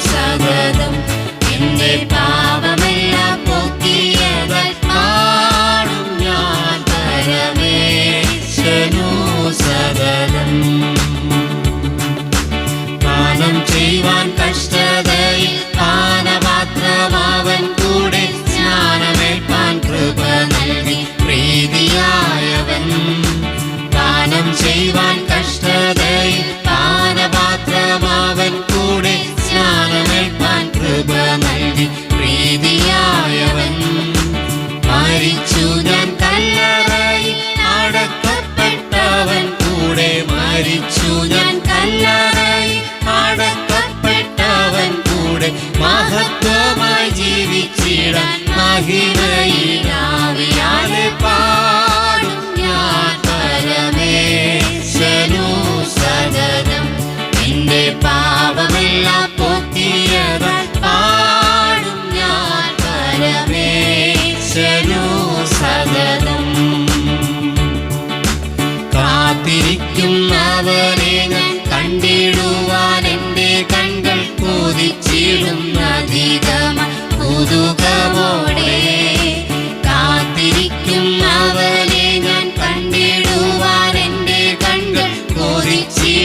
Sabbath. ചെയ്യുവാൻ കഷ്ടതയിൽ പാനപാത്രമാവൻ കൂടെ സ്നാനമേൽപ്പാൻ കൃപ നൽകി പ്രീതിയായവൻ. മരിച്ചു ഞാൻ കല്ലറയിൽ അടക്കപ്പെട്ടവൻ കൂടെ മരിച്ചു ഞാൻ കല്ലറയിൽ അടക്കപ്പെട്ടവൻ കൂടെ മഹത്വമായി ജീവിച്ചിടാൻ മഹിമയിലാവിയാലെ മനുഷ്യനോ സകലം. കാത്തിരിക്കുന്നവനെ ഞാൻ കണ്ടിടുവാൻ എന്റെ കണ്ണുകൾ കൊതിച്ചിടും അധികമ കൊതുകമോടെ കാത്തിരിക്കുന്നവനെ ഞാൻ കണ്ടിടുവാൻ എന്റെ കണ്ണുകൾ കൊതിച്ചിടും